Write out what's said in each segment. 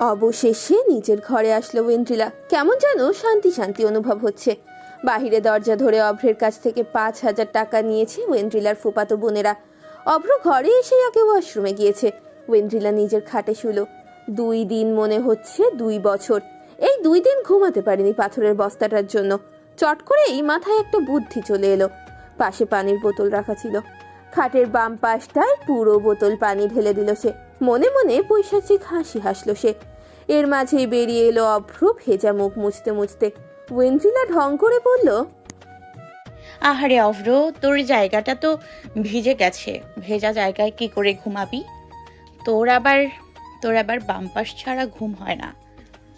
অবশেষে নিজের ঘরে আসলো ওয়েন্ড্রিলা কেমন যেন শান্তি শান্তি অনুভব হচ্ছে। বাহিরে দরজা ধরে অভ্রের কাছ থেকে পাঁচ হাজার টাকা নিয়েছে ওয়েন্ড্রিলার ফুপাতো বোনেরা। অভ্র ঘরে এসে আগে ওয়াশরুমে গিয়েছে। ওয়েন্ড্রিলা নিজের খাটে শুলো। দুই দিন মনে হচ্ছে দুই বছর। এই দুই দিন ঘুমাতে পারিনি পাথরের বস্তাটার জন্য। চট করে এই মাথায় একটা বুদ্ধি চলে এলো। পাশে পানির বোতল রাখা ছিল। খাটের বাম পাশটায় পুরো বোতল পানি ঢেলে দিল সে। মনে মনে পৈশাচিক হাসি হাসলো সে। এর মাঝেই বেরিয়ে এলো অভ্র ভেজা মুখ মুছতে মুছতে। ওয়েন্দ্রিলা ঢং করে বলল, আহারে অভ্র, তোর জায়গাটা তো ভিজে গেছে। ভেজা জায়গায় কি করে ঘুমাবি? তোর আবার তোর আবার বাম পাশ ছাড়া ঘুম হয় না।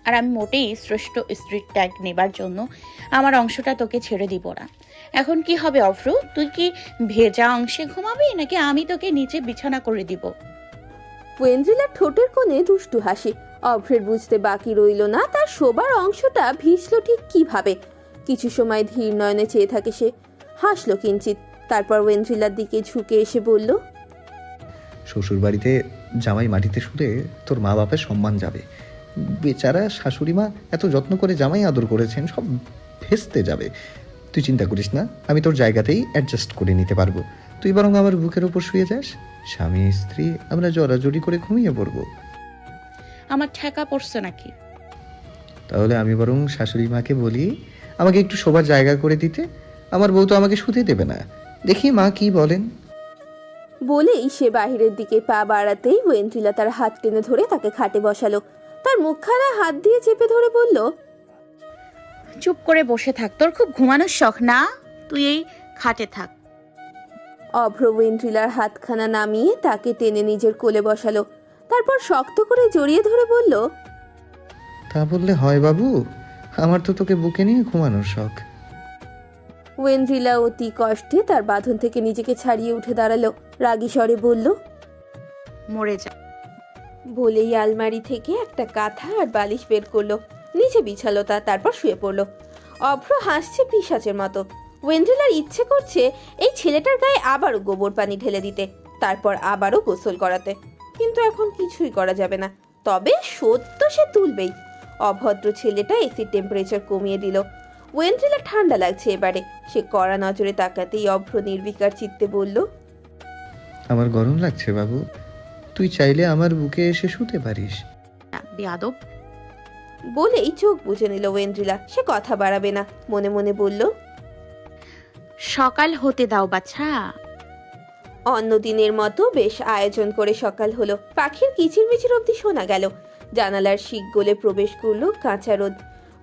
আর আমি মোটেই শ্রেষ্ঠ স্ট্রিট ট্যাগ নেবার জন্য আমার অংশটা তোকে ছেড়ে দিব না। এখন কি হবে অভ্র? তুই কি ভেজা অংশে ঘুমাবি নাকি আমি তোকে নিচে বিছানা করে দিব? ওয়েন্দ্রিলার ঠোঁটের কোণে দুষ্টু হাসি। অভ্রের বুঝতে বাকি রইল না তার শোবার অংশটা ভিজল ঠিক কীভাবে? কিছু সময় ধীর নয়নে চেয়ে থাকে সে। হাসলো কিঞ্চিত তারপর ওয়েন্দ্রিলার দিকে ঝুঁকে এসে বলল শ্বশুর বাড়িতে জামাই মাটিতে শুলে তোর মা বাপের সম্মান যাবে। বেচারা শাশুড়ি মা এত যত্ন করে জামাই আদর করেছেন সব ভেস্তে যাবে। তুই চিন্তা করিস না আমি তোর জায়গাতেই অ্যাডজাস্ট করে নিতে পারব। তুই বরং আমার বুকের ওপর শুয়ে যাস। স্বামী স্ত্রী আমরা জড়াজড়ি করে ঘুমিয়ে পড়ব। আমার ঠেকা পড়ছে নাকি? তাহলে আমি বরং শাশুড়ি মাকে বলি আমাকে একটু শোবার জায়গা করে দিতে। আমার বউ তো আমাকে শুতে দেবে না। দেখি মা কি বলেন। বলেই সে বাহিরের দিকে পা বাড়াতেই ওয়েন্দ্রিলা তার হাত টেনে ধরে তাকে খাটে বসালো। তার মুখখানা হাত দিয়ে চেপে ধরে বলল চুপ করে বসে থাক তোর খুব ঘুমানোর শখ না? তুই এই খাটে থাক। অভ্র ওয়েন্দ্রিলার হাতখানা নামিয়ে তাকে টেনে নিজের কোলে বসালো। তারপর শক্ত করে জড়িয়ে ধরে বলল তা বললে হয় বাবু আমার তো তোকে বুকে নিয়ে ঘুমানোর শখ। ওয়েন্দ্রিলা অতি কষ্টে তার বাঁধন থেকে নিজেকে ছাড়িয়ে উঠে দাঁড়াল। রাগী স্বরে বলল মরে যা। বলেই আলমারি থেকে একটা কাঁথা আর বালিশ বের করল। নিচে বিছালো তা তারপর শুয়ে পড়ল। অভ্র হাসছে পিসাচের মতো। ওয়েন্দ্রিলার ইচ্ছে করছে এই ছেলেটার গায়ে আবারও গোবর পানি ঢেলে দিতে, তারপর আবারও গোসল করাতে। কিন্তু এখন কিছুই করা যাবে না। তবে সত্য সে তুলবেই। অভদ্র ছেলেটা এসির টেম্পারেচার কমিয়ে দিল। ওয়েন্দ্রিলা ঠান্ডা লাগছে এবারে। সে কড়া নজরে তাকাতেই অভ্র নির্বিকার চিত্তে বলল, আমার গরম লাগছে বাবু। তুই চাইলে আমার বুকে এসে শুতে পারিস। বিয়াদব বলেই চোখ বুঝে নিল ওয়েন্দ্রিলা। সে কথা বাড়াবে না। মনে মনে বলল সকাল হতে দাও বাছা। অন্য দিনের মতো বেশ আয়োজন করে সকাল হলো। পাখির কিচিরমিচির অবধি শোনা গেল। জানালার শিক গলে প্রবেশ করল কাঁচা রোদ।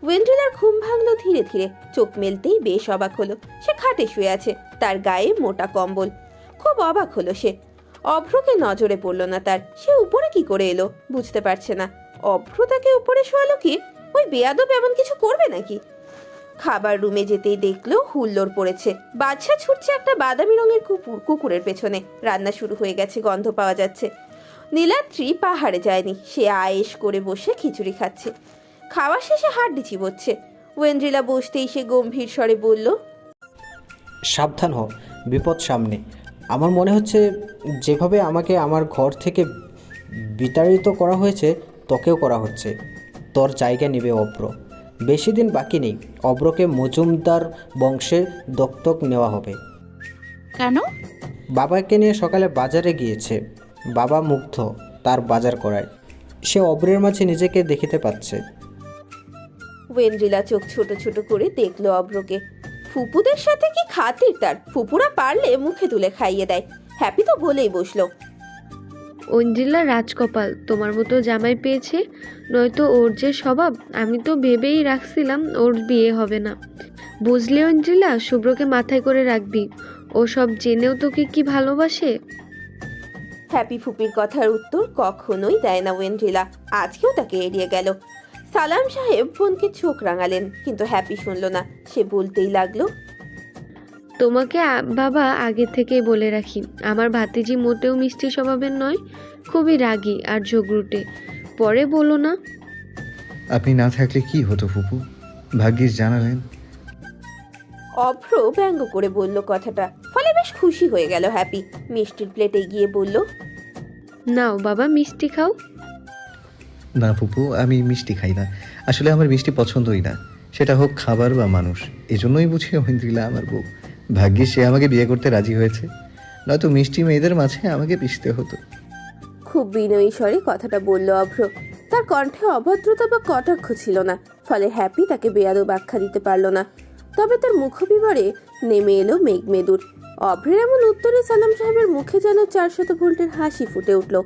ওয়েন্ড্রিলার ঘুম ভাঙলো ধীরে ধীরে। চোখ মেলতেই বেশ অবাক হলো। সে খাটে শুয়ে আছে। তার গায়ে মোটা কম্বল। খুব অবাক হলো সে। অভ্রকে নজরে পড়ল না তার। সে উপরে কি করে এলো, বুঝতে পারছে না। অভ্র তাকে উপরে শোয়ালো কি? ওই বেয়াদব এমন কিছু করবে নাকি? খাবার রুমে যেতেই দেখল হুল্লোড় পড়েছে। বাদশা ছুটছে একটা বাদামি রঙের কুকুর কুকুরের পেছনে। রান্না শুরু হয়ে গেছে, গন্ধ পাওয়া যাচ্ছে। নীলাদ্রি পাহাড়ে যায়নি। সে আয়েশ করে বসে খিচুড়ি খাচ্ছে। খাওয়া শেষে হাড্ডি চিবোচ্ছে। ওয়েন্দ্রিলা বসতেই সে গম্ভীর স্বরে বলল, সাবধান হ বিপদ সামনে। আমার মনে হচ্ছে যেভাবে আমাকে আমার ঘর থেকে বিতাড়িত করা হয়েছে তোকেও করা হচ্ছে। তোর জায়গা নেবে অব্র। বেশি দিন বাকি নেই। অব্রকে মজুমদার বংশে দত্তক নেওয়া হবে। কেন? বাবাকে নিয়ে সকালে বাজারে গিয়েছে। বাবা মুগ্ধ তার বাজার করায়। সে অব্রের মাঝে নিজেকে দেখিতে পাচ্ছে। ওয়েন্দ্রিলা চোখ ছোট ছোট করে দেখল অভ্রকে ফুপুদের সাথে কি খাতির তার? ফুপুরা পারলে মুখে তুলে খাইয়ে দেয়। হ্যাপি তো বলেই বসল। ঐন্দ্রিলা রাজকপাল তোমার মতো জামাই পেয়েছে নয়তো ওর যে স্বভাব আমি তো ভেবেই রাখছিলাম ওর বিয়ে হবে না। বুঝলে ঐন্দ্রিলা শুভ্রকে মাথায় করে রাখবি। ও সব জেনেও তোকে কি ভালোবাসে? হ্যাপি ফুপির কথার উত্তর কখনোই দেয় না ওয়েন্ড্রিলা আজকেও তাকে এড়িয়ে গেল। সালাম সাহেব বোনকে চোখ রাঙালেন কিন্তু হ্যাপি শুনল না। সে বলতেই লাগল তোমাকে আ- বাবা আগে থেকেই বলে রাখি আমার ভাতিজি মোটেও মিষ্টি স্বভাবের নয় খুবই রাগী আর ঝগড়ুটে। পরে বলো না। আপনি না থাকলে কি হতো ফুপু? ভাগ্যিস জানালেন। অভ্র ব্যঙ্গ করে বলল কথাটা ফলে বেশ খুশি হয়ে গেল হ্যাপি। মিষ্টির প্লেটে গিয়ে বলল নাও বাবা মিষ্টি খাও। না, ফুপু, আমি মিষ্টি খাই না। আসলে আমার মিষ্টি পছন্দই না। সেটা হোক খাবার বা মানুষ। এজন্যই বুঝি ঐন্দ্রিলা আমার বউ। ভাগ্যে সে আমাকে বিয়ে করতে রাজি হয়েছে। নয়তো মিষ্টি মেয়েদের মাঝে আমাকে পিষতে হতো। খুব বিনয়ী স্বরে কথাটা বলল অভ্র। তার কণ্ঠে অভদ্রতা বা কটাক্ষ ছিল না, ফলে হ্যাপি তাকে বেয়াদব আখ্যা দিতে পারল না। তবে তার মুখবিবরে নেমে এলো মেঘমেদুর। অভ্রের এমন উত্তরে সালাম সাহেবের মুখে যেন চারশত ভোল্টের হাসি ফুটে উঠল।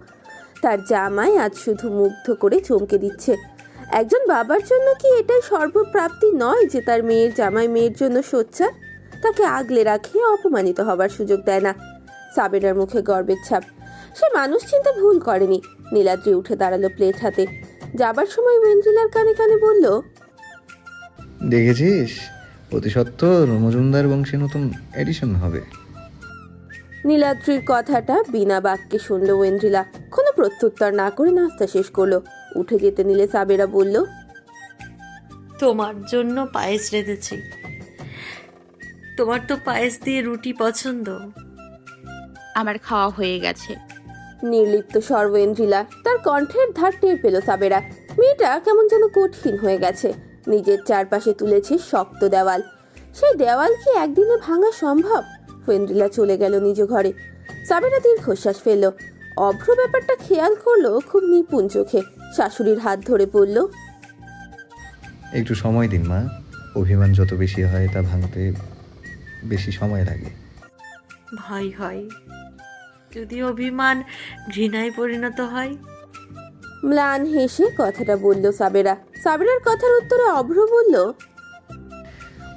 তার জামাই আজ শুধু মুগ্ধ করে চমকে দিচ্ছে। একজন বাবার জন্য কি এটাই সর্বপ্রাপ্তি নয় যে তার মেয়ের জামাই মেয়ের জন্য সোচ্চার? তাকে আগলে রাখে অপমানিত হবার সুযোগ দেয় না। সাবেরার মুখে গর্বের ছাপ। সে মানুষ চিন্তা ভুল করেনি। নীলাদ্রি উঠে দাঁড়াল প্লেট হাতে। যাবার সময় ওয়েন্দ্রিলার কানে কানে বলল, দেখেছিস? অতি সত্তর মজুমদার বংশে নতুন এডিশন হবে। নীলাদ্রির কথাটা বিনা বাক্যে শুনল ওয়েন্দ্রিলা। কোনো প্রত্যুত্তর না করে নাস্তা শেষ করল। উঠে যেতে নিলে সাবেরা বলল তোমার জন্য পায়েস রেঁধেছি। তোমার তো পায়েস দিয়ে রুটি পছন্দ। আমার খাওয়া হয়ে গেছে। নির্লিপ্ত স্বর ওয়েন্দ্রিলা তার কণ্ঠের ধার টের পেল সাবেরা। মেয়েটা কেমন যেন কঠিন হয়ে গেছে। নিজের চারপাশে তুলেছে শক্ত দেওয়াল। সেই দেওয়াল কি একদিনে ভাঙা সম্ভব? ওয়েন্দ্রিলা চলে গেল নিজ ঘরে। সাবেরা দীর্ঘশ্বাস ফেলল। অভ্র ব্যাপারটা খেয়াল করল খুব নিপুণ চোখে। শাশুড়ির হাত ধরে পড়ল একটু সময় দিন মা। অভিমান যত বেশি হয় তা ভাঙতে বেশি সময় লাগে। ভয় হয়। যদি অভিমান ঘৃণায় পরিণত হয়? ম্লান হেসে কথাটা বলল সাবেরা সাবেরার কথার উত্তরে অভ্র বলল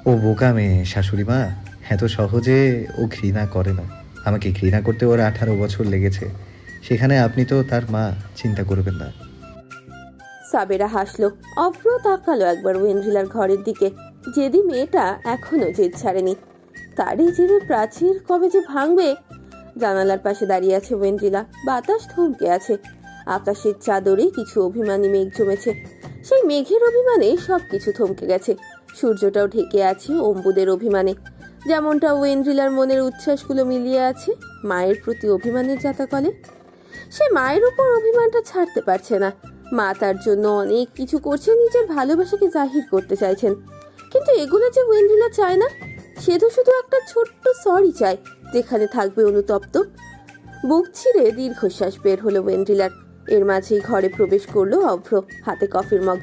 ও বোকা মেয়ে শাশুড়ি মা। এত সহজে ও ঘৃণা করে না। আমাকে ঘৃণা করতে ওর আঠারো বছর লেগেছে। সেখানে আপনি তো তার মা, চিন্তা করবেন না। সাবেরা হাসলো। অভ্র তাকালো একবার ওয়েন্দ্রিলার ঘরের দিকে। যেদি মেয়েটা এখনও জেদ ছাড়েনি। তারই জেদের প্রাচীর কবে যে ভাঙবে? জানালার পাশে দাঁড়িয়ে আছে ওয়েন্দ্রিলা বাতাস থমকে আছে। আকাশের চাদরে কিছু অভিমানী মেঘ জমেছে। সেই মেঘের অভিমানে সবকিছু থমকে গেছে। সূর্যটাও ঢেকে আছে অম্বুদের অভিমানে। যেমনটা ওয়েন্দ্রিলার মনের উচ্ছ্বাসগুলো মিলিয়ে আছে, মায়ের প্রতি অভিমানের যাতা জাতাকলে। সে মায়ের উপর অভিমানটা ছাড়তে পারছে না। মা তার জন্য অনেক কিছু করছে, নিজের ভালোবাসাকে জাহির করতে চাইছেন। কিন্তু এগুলো যে ওয়েন্দ্রিলা চায় না, সে তো শুধু একটা ছোট্ট সরি চায়, যেখানে থাকবে অনুতপ্ত। বুক ছিঁড়ে দীর্ঘশ্বাস বের হলো ওয়েন্দ্রিলার এর মাঝেই ঘরে প্রবেশ করল অভ্র, হাতে কফির মগ।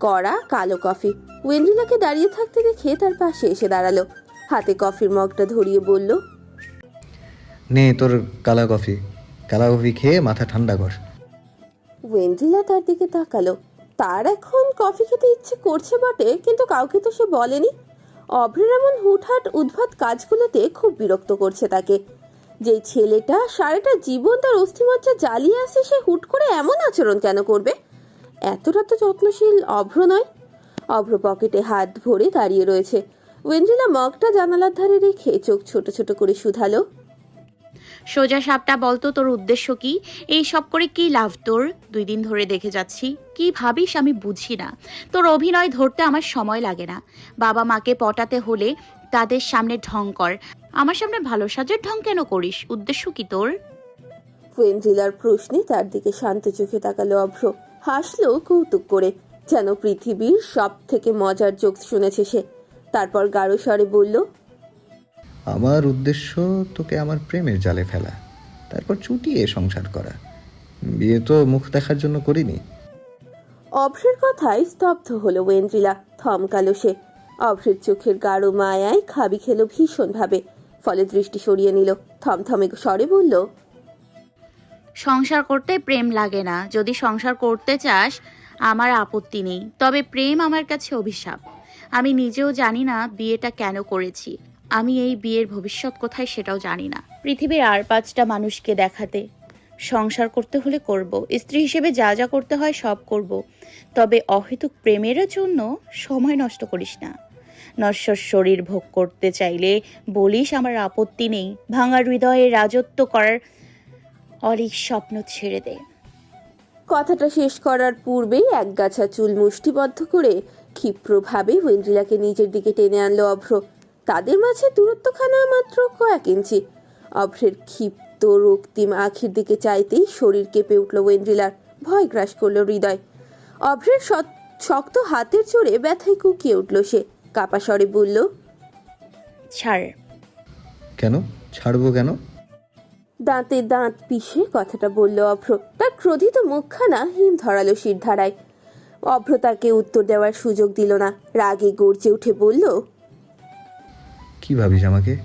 কড়া, কালো কফি। ওয়েন্দ্রিলাকে দাঁড়িয়ে থাকতে দেখে তার পাশে এসে দাঁড়াল। হাতে কফির মগটা ধরিয়ে বলল নে তোর কালা কফি। কালা কফি খেয়ে মাথা ঠান্ডা কর। ওয়েন্দ্রিলা তার দিকে তাকালো। তার এখন কফি খেতে ইচ্ছে করছে বটে কিন্তু কাউকে তো সে বলেনি। অভ্রের এমন হুটহাট উদ্ভাত কাজগুলোতে খুব বিরক্ত করছে তাকে। যেই ছেলেটা সারাটা জীবন তার অস্থিমজ্জা জ্বালিয়ে আসে সে হুট করে এমন আচরণ কেন করবে? এতটা তো যত্নশীল অভ্র নয়। অভ্র পকেটে হাত ভরে দাঁড়িয়ে রয়েছে। ওয়েন্দ্রিলা মগটা জানালার ধারে রেখে চোখ ছোট ছোট করে শুধালো। সোজা সাপটা বলতো তোর উদ্দেশ্য কি? এই সব করে কি লাভ তোর? দুই দিন ধরে দেখে যাচ্ছি। কি ভাবিস আমি বুঝি না। তোর অভিনয় ধরতে আমার সময় লাগে না। বাবা মাকে পটাতে হলে তাদের সামনে ঢং কর। আমার সামনে ভালো সাজের ঢং কেন করিস? উদ্দেশ্য কি তোর? ওয়েন্দ্রিলার প্রশ্নে তার দিকে শান্ত চোখে তাকালো অভ্র। হাসলো কৌতুক করে। যেন পৃথিবীর সব থেকে মজার জোক শুনেছে সে। তারপর গাঢ় স্বরে বলল আমার উদ্দেশ্য তোকে আমার প্রেমের জালে ফেলা তারপর চুটিয়ে সংসার করা। বিয়ে তো মুখ দেখার জন্য করিনি। অভ্রের কথায় স্তব্ধ হলো ওয়েন্দ্রিলা থমকালো সে। অভ্রের চোখের গাঢ় মায়ায় খাবি খেলো ভীষণভাবে ফলে দৃষ্টি সরিয়ে নিল। থমথমে স্বরে বলল সংসার করতে প্রেম লাগে না। যদি সংসার করতে চাস আমার আপত্তি নেই। তবে প্রেম আমার কাছে অভিশাপ। আমি নিজেও জানি না বিয়েটা কেন করেছি। আমি এই বিয়ের ভবিষ্যৎ কোথায় সেটাও জানি না। পৃথিবীর আর পাঁচটা মানুষকে দেখাতে, সংসার করতে হলে করব। স্ত্রী হিসেবে যা যা করতে হয় সব করব। তবে অহেতুক প্রেমের জন্য সময় নষ্ট করিস না। নশ্বর শরীর ভোগ করতে চাইলে বলিস আমার আপত্তি নেই। ভাঙা হৃদয়ে রাজত্ব করার অলিক স্বপ্ন ছেড়ে দে। কথাটা শেষ করার পূর্বেই একগাছা চুল মুষ্টিবদ্ধ করে ক্ষিপ্রভাবে ওয়েন্দ্রিলাকে নিজের দিকে টেনে আনলো অভ্র। তাদের মাঝে দূরত্বখানা মাত্র কয়েক ইঞ্চি। অভ্রের ক্ষিপ্ত রক্তিম আখির দিকে চাইতেই শরীর কেঁপে উঠল ওয়েন্ড্রিলার ভয় গ্রাস করল হৃদয়। অভ্রের শক্ত হাতের জোরে ব্যথায় কুকিয়ে উঠল সে। কাপা স্বরে বলল ছাড়। কেন? ছাড়বো কেন? দাঁতে দাঁত পিষে কথাটা বলল অভ্র। তার ক্রোধিত মুখখানা হিম ধরালো শির ধারায় অভ্র তাকে উত্তর দেওয়ার সুযোগ দিল না। রাগে গর্জে উঠে বলল কি ভাবিস আমাকে?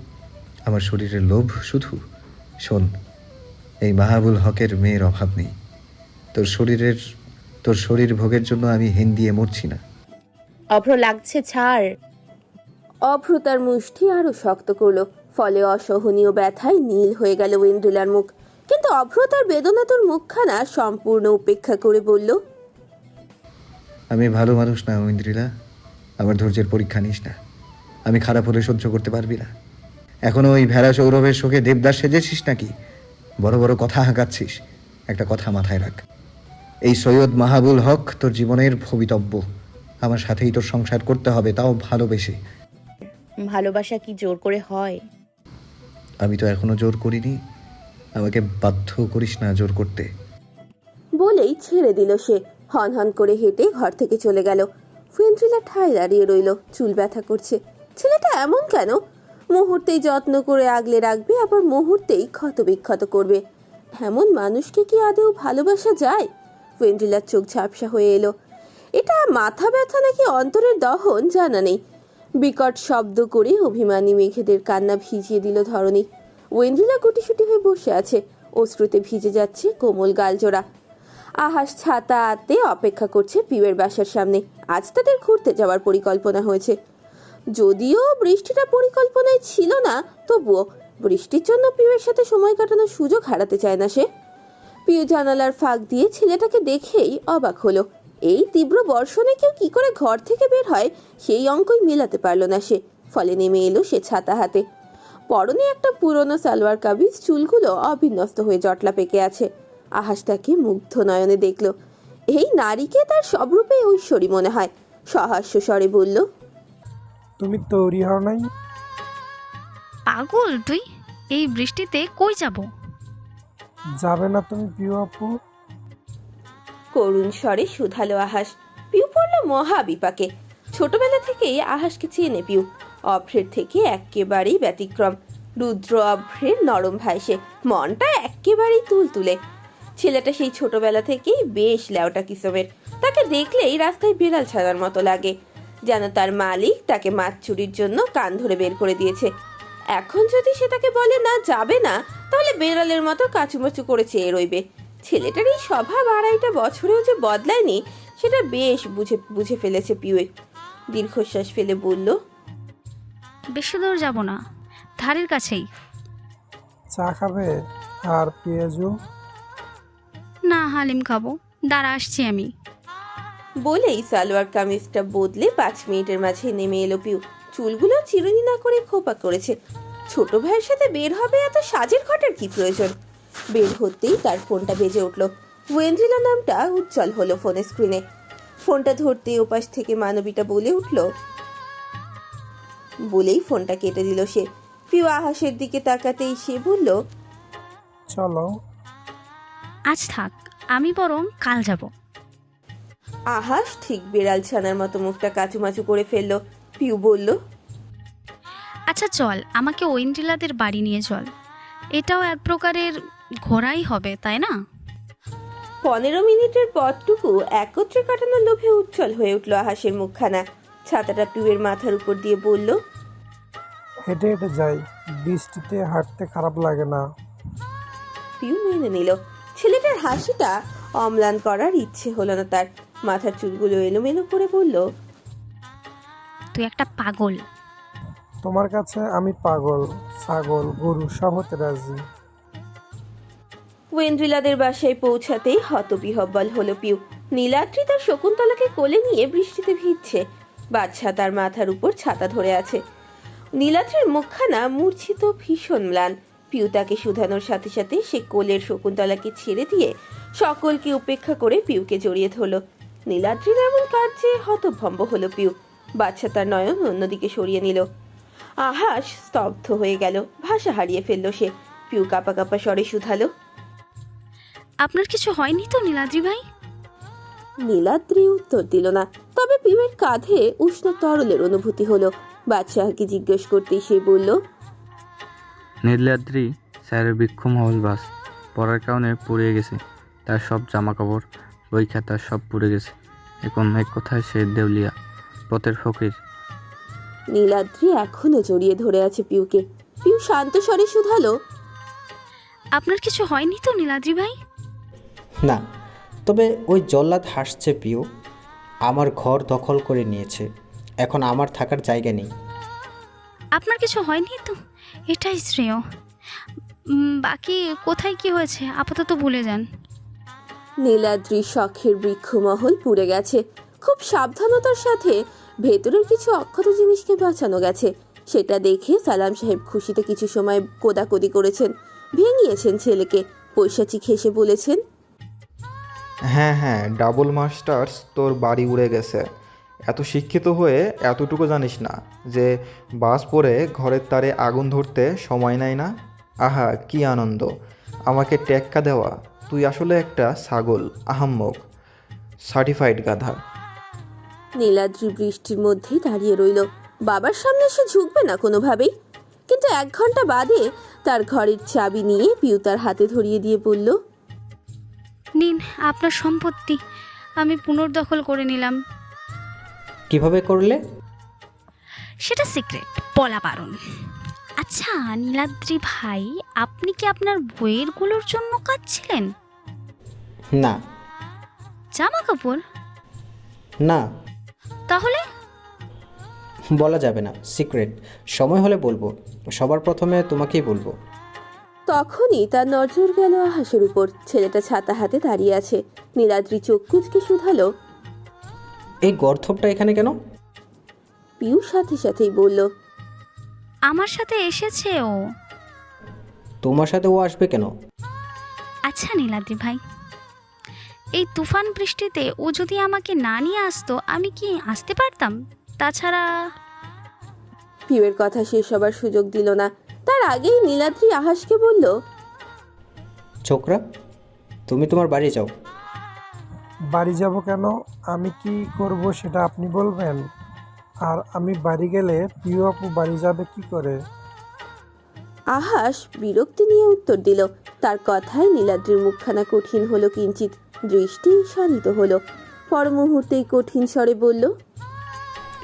আমার শরীরের লোভ শুধু? শোন এই মাহাবুল হকের মেয়ের অভাব নেই। তোর শরীরের তোর শরীর ভোগের জন্য আমি হিন দিয়ে মরছি না। অভ্র লাগছে ছাড়। অভ্র তার মুষ্টি আরও শক্ত করল। ফলে অসহনীয় ব্যথায় নীল হয়ে গেল ওয়েন্ড্রিলার মুখ। কিন্তু অভ্র তার বেদনাতর মুখখানা সম্পূর্ণ উপেক্ষা করে বলল আমি ভালো মানুষ না ঐন্দ্রিলা আমার ধৈর্যের পরীক্ষা নিস না। আমি খারাপ হলে সহ্য করতে পারবি না। এখনও ওই ভেড়া সৌরভের শোকে দেবদাস সেজেছিস নাকি? বড় বড় কথা হাঁকাচ্ছিস। একটা কথা মাথায় রাখ। এই সৈয়দ মাহাবুল হক তোর জীবনের ভবিতব্য। আমার সাথেই তোর সংসার করতে হবে তাও ভালোবেসে। ভালোবাসা কি জোর করে হয়? আমি তো এখনও জোর করিনি। আমাকে বাধ্য করিস না জোর করতে। বলেই ছেড়ে দিল সে। হন হন করে হেঁটে ঘর থেকে চলে গেল। ফেন্ট্রিলা ঠায় দাঁড়িয়ে রইল, চুল ব্যথা করছে। ছেলেটা এমন কেন? মুহূর্তেই যত্ন করে আগলে রাখবে, আবার মুহূর্তেই ক্ষত বিক্ষত করবে। এমন মানুষকে কি আদেও ভালোবাসা যায়? ফেন্ট্রিলার চোখ ঝাপসা হয়ে এলো। এটা মাথা ব্যথা নাকি অন্তরের দহন? জানা নেই। বিকট শব্দ করে অভিমানী মেঘেদের কান্না ভিজিয়ে দিল ধরণী। ওয়েন্দ্রিলা গুটিসুটি হয়ে বসে আছে। অশ্রুতে ভিজে যাচ্ছে কোমল গালজোড়া। আহাস ছাতা আতে অপেক্ষা করছে পিউয়ের বাসার সামনে। আজ তাদের ঘুরতে যাওয়ার পরিকল্পনা হয়েছে। যদিও বৃষ্টিটা পরিকল্পনায় ছিল না, তবুও বৃষ্টির জন্য পিউয়ের সাথে সময় কাটানোর সুযোগ হারাতে চায় না সে। পিউ জানালার ফাঁক দিয়ে ছেলেটাকে দেখেই অবাক হলো। এই তীব্র বর্ষণে কেউ কি করে ঘর থেকে বের হয়, সেই অঙ্কই মেলাতে পারল না সে। ফলে নেমে এলো সে ছাতা হাতে। পরনে একটা পুরনো সালোয়ার কামিজ, চুলগুলো অবিন্যস্ত হয়ে জটলা পেকে আছে। আহাস তাকে মুগ্ধ নয়নে দেখল। এই নারীকে তার সব রূপে ঐশ্বরী মনে হয়। সহাস্য স্বরে বলল তুমি তৈরি হও নাই? পাগল তুই? এই বৃষ্টিতে কই যাব? যাবে না তুমি প্রিয় আপু। করুণ স্বরে শুধালো আহাস। পিউ পড়ল মহা বিপাকে। ছোটবেলা থেকেই আহাসকে চেনে পিউ। অভ্রের থেকে একেবারেই ব্যতিক্রম। রুদ্র অভ্রের নরম ভাইসে মনটা একেবারেই তুলতুলে। ছেলেটা সেই ছোটবেলা থেকেই বেশ লেওটা কিসমের তাকে দেখলেই রাস্তায় বিড়াল ছাড়ার মতো লাগে। যেন তার মালিক তাকে মাছ চুরির জন্য কান ধরে বের করে দিয়েছে। এখন যদি সে তাকে বলে না যাবে না তাহলে বেড়ালের মতো কাচুমাচু করে চেয়ে রইবে। ছেলেটার এই স্বভাব আড়াইটা বছরেও যে বদলায়নি সেটা বেশ বুঝে বুঝে ফেলেছে পিউয়ে দীর্ঘশ্বাস ফেলে বলল বেশি দূর যাব না ধারের কাছেই। চা খাবে আর পেঁয়াজু না হালিম খাব। দাঁড়া আসছি আমি। বলেই সালোয়ার কামিজটা বদলে পাঁচ মিনিটের মাঝে নেমে এলো পিউ। চুলগুলো চিরুনি না করে খোপা করেছে। ছোট ভাইয়ের সাথে বের হবে এত সাজের ঘটার কি প্রয়োজন? বের হতেই তার ফোনটা বেজে উঠল। ওয়েন্দ্রিলা নামটা উজ্জ্বল হলো ফোনের স্ক্রিনে ফোনটা ধরতেই ওপাশ থেকে মানবীটা বলে উঠল বলেই ফোনটা কেটে দিল সে। পিউ আহাসের দিকে তাকাতেই সে বলল চলো। আজ থাক আমি বরং কাল যাব। আহাস ঠিক বিড়াল ছানার মতো মুখটা কাচুমাচু করে ফেলল। পিউ বলল আচ্ছা চল আমাকে ঐন্দ্রিলাদের বাড়ি নিয়ে চল। এটাও এক প্রকারের ঘোরাই হবে তাই না? পনেরো মিনিটের পথটুকু একত্রে কাটানোর লোভে উজ্জ্বল হয়ে উঠল আহাসের মুখখানা। ছাতাটা পিউয়ের মাথার উপর দিয়ে বলল হেঁটে হেঁটে যাই বৃষ্টিতে হাঁটতে খারাপ লাগে না। পিউ মেনে নিল ছেলেটার হাসিটা অম্লান করার ইচ্ছে হলো না তার। মাথার চুলগুলো এলোমেলো করে বলল তুই একটা পাগল। তোমার কাছে আমি পাগল ছাগল গরু সব হতে রাজি। ওয়েন্দ্রিলাদের বাসায় পৌঁছাতেই হতবিহব্বল হলো পিউ। নীলাদ্রি তার শকুন্তলাকে কোলে নিয়ে বৃষ্টিতে ভিজছে। বাচ্চা তার মাথার উপর ছাতা ধরে আছে। নীলাদ্রির মুখখানা মূর্ছিত ভীষণ ম্লান। পিউ তাকে শুধানোর সাথে সাথে সে কোলের শকুন্তলাকে ছেড়ে দিয়ে সকলকে উপেক্ষা করে পিউকে জড়িয়ে ধরল। নীলাদ্রির এমন কার্যে হতভম্ব হলো পিউ। বাচ্চা তার নয়ন অন্যদিকে সরিয়ে নিল। আহাস স্তব্ধ হয়ে গেল ভাষা হারিয়ে ফেলল সে। পিউ কাপা কাপা স্বরে শুধালো। আপনার কিছু হয়নি তো নীলাদ্রি ভাই? নীলাদ্রি উত্তর দিল না তবে পিউয়ের কাঁধে উষ্ণ তরলের অনুভূতি হলো। বাদশাহকে জিজ্ঞেস করতেই সে বলল নীলাদ্রি স্যারের বৃক্ষ হল বাস। পড়ার কারণে পুড়িয়ে গেছে। তার সব জামা কাপড় বই খাতা সব পুড়ে গেছে। এখন এক কথায় সে দেউলিয়া পথের ফকির। নীলাদ্রি এখনও জড়িয়ে ধরে আছে পিউকে। পিউ শান্ত স্বরে শুধালো আপনার কিছু হয়নি তো নীলাদ্রি ভাই? না তবে ওই জল্লাদ হাসছে পিউ। আমার ঘর দখল করে নিয়েছে। এখন আমার থাকার জায়গা নেই। আপনার কিছু হয়নি তো? এটাই শ্রেয়। বাকি কোথায় কি হয়েছে? আপাতত ভুলে যান। নীলাদ্রি শখের বৃক্ষমহল পুড়ে গেছে। খুব সাবধানতার সাথে ভেতরের কিছু অক্ষত জিনিসকে বাঁচানো গেছে। সেটা দেখে সালাম সাহেব খুশিতে কিছু সময় কোদাকুদি করেছেন। ভেঙিয়েছেন ছেলেকে। পৈশাচিক খেসে বলেছেন হ্যাঁ হ্যাঁ ডাবল মাস্টার্স তোর বাড়ি উড়ে গেছে। এত শিক্ষিত হয়ে এতটুকু জানিস না যে বাস পরে ঘরের তারে আগুন ধরতে সময় নেয় না? আহা কি আনন্দ। আমাকে টেক্কা দেওয়া। তুই আসলে একটা ছাগল আহাম্মক সার্টিফাইড গাধা। নীলাদ্রি বৃষ্টির মধ্যেই দাঁড়িয়ে রইল। বাবার সামনে সে ঝুঁকবে না কোনোভাবেই। কিন্তু এক ঘণ্টা বাদে তার ঘরের চাবি নিয়ে পিউ তার হাতে ধরিয়ে দিয়ে বলল নিন আপনার সম্পত্তি। আমি পুনর্দখল করে নিলাম। কীভাবে করলে? সেটা সিক্রেট বলা বারণ। আচ্ছা নীলাদ্রি ভাই আপনি কি আপনার বইয়েরগুলোর জন্য কাঁদছিলেন? না। জামা কাপড় না। তাহলে? বলা যাবে না সিক্রেট সময় হলে বলব সবার প্রথমে তোমাকেই বলব। তখনই তার নজর গেল আহাসের উপর ছেলেটা ছাতা হাতে দাঁড়িয়ে আছে। নীলাদ্রি চোখ কুচকে শুধালো। এই গর্থপটা এখানে কেন? পিউ সাথে সাথেই বলল আমার সাথে এসেছে ও। তোমার সাথে ও আসবে কেন? আচ্ছা নীলাদ্রি ভাই এই তুফান বৃষ্টিতে ও যদি আমাকে না নিয়ে আসতো আমি কি আসতে পারতাম? তাছাড়া পিউয়ের কথা শেষ হবার সুযোগ দিল না। তার আগেই নীলাদ্রি আহাসকে বলল ছোকরা তুমি তোমার বাড়ি যাও। বাড়ি যাব কেন? আমি কি করব সেটা আপনি বলবেন? আর আমি বাড়ি গেলে প্রিয় আপু বাড়ি যাবে কি করে? আহাস বিরক্তি নিয়ে উত্তর দিল। তার কথায় নীলাদ্রির মুখখানা কঠিন হলো কিঞ্চিত দৃষ্টি শানিত হলো। পর মুহূর্তেই কঠিন স্বরে বলল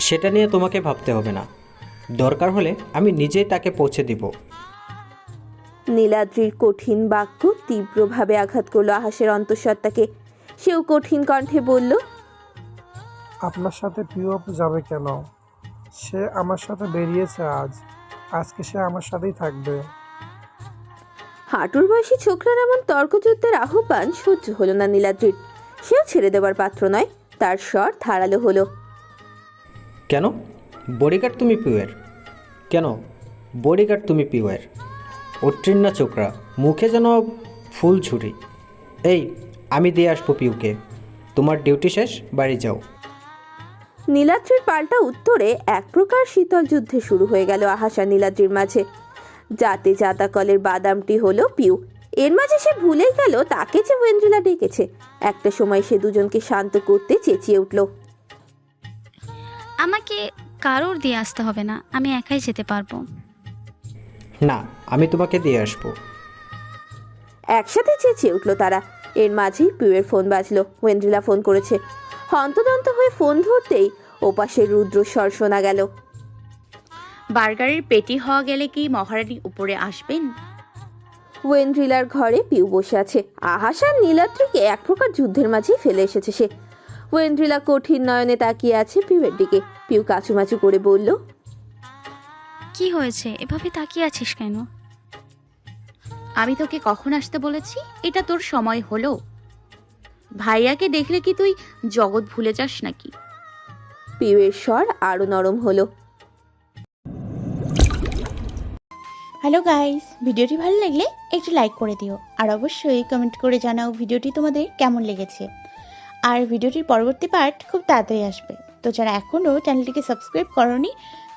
সেটা নিয়ে তোমাকে ভাবতে হবে না। দরকার হলে আমি নিজেই তাকে পৌঁছে দিব। নীলাদ্রির কঠিন বাক্য তীব্রভাবে আঘাত করল আহাসের অন্তঃসত্ত্বাকে। সেও কঠিন কণ্ঠে বলল আপনার সাথে প্রিয় আপু যাবে কেন? সে আমার সাথে বেরিয়েছে আজ। আজকে সে আমার সাথেই থাকবে। হাঁটুর বয়সী ছোকরার এমন তর্কযুদ্ধের আহ্বান সহ্য হলো না নীলাদ্রির। সেও ছেড়ে দেওয়ার পাত্র নয় তার স্বর ধারালো হলো কেন? বডিগার্ড তুমি পিওয়ের কেন? বডিগার্ড তুমি পিওয়ের উত্তীর্ণা চোকরা মুখে যেন ফুল ছুরি। এই আমি দিয়ে আসব পিউকে। তোমার ডিউটি শেষ বাড়ি যাও। নীলাদ্রির পাল্টা উত্তরে এক প্রকার শীতল যুদ্ধে শুরু হয়ে গেল আহাস নীলাদ্রির মাঝে। যাতে জাতাকলের বাদামটি হলো পিউ। এর মাঝে সে ভুলেই গেল তাকে যে ওয়েন্দ্রিলা ডেকেছে। একটা সময় সে দুজনকে শান্ত করতে চেঁচিয়ে উঠল। আমাকে কারোর দিয়ে আসতে হবে না আমি একাই যেতে পারব। না আমি তোমাকে দিয়ে আসব। একসাথে চেঁচিয়ে উঠল তারা। এর মাঝেই পিউয়ের ফোন বাজলো। ওয়েন্দ্রিলা ফোন করেছে। হন্তদন্ত হয়ে ফোন ধরতেই ওপাশের রুদ্রস্বর শোনা গেল। বার্গারের পেটি হওয়া গেলে কি মহারানী উপরে আসবেন? ওয়েন্ড্রিলার ঘরে পিউ বসে আছে। আহাস আর নীলাদ্রিকে এক প্রকার যুদ্ধের মাঝেই ফেলে এসেছে সে। ওয়েন্ড্রিলা কঠিন নয়নে তাকিয়ে আছে পিউয়ের দিকে। পিউ কাচুমাচু করে বলল কি হয়েছে? এভাবে তাকিয়ে আছিস কেন? আমি তোকে কখন আসতে বলেছি? এটা তোর সময় হলো। ভাইয়াকে দেখলে কি তুই জগৎ ভুলে যাস নাকি? পিউয়ের স্বর আরও নরম হলো। হ্যালো গাইস ভিডিওটি ভালো লাগলে একটু লাইক করে দিও। আর অবশ্যই কমেন্ট করে জানাও ভিডিওটি তোমাদের কেমন লেগেছে। আর ভিডিওটির পরবর্তী পার্ট খুব তাড়াতাড়ি আসবে। তো যারা এখনও চ্যানেলটিকে সাবস্ক্রাইব করনি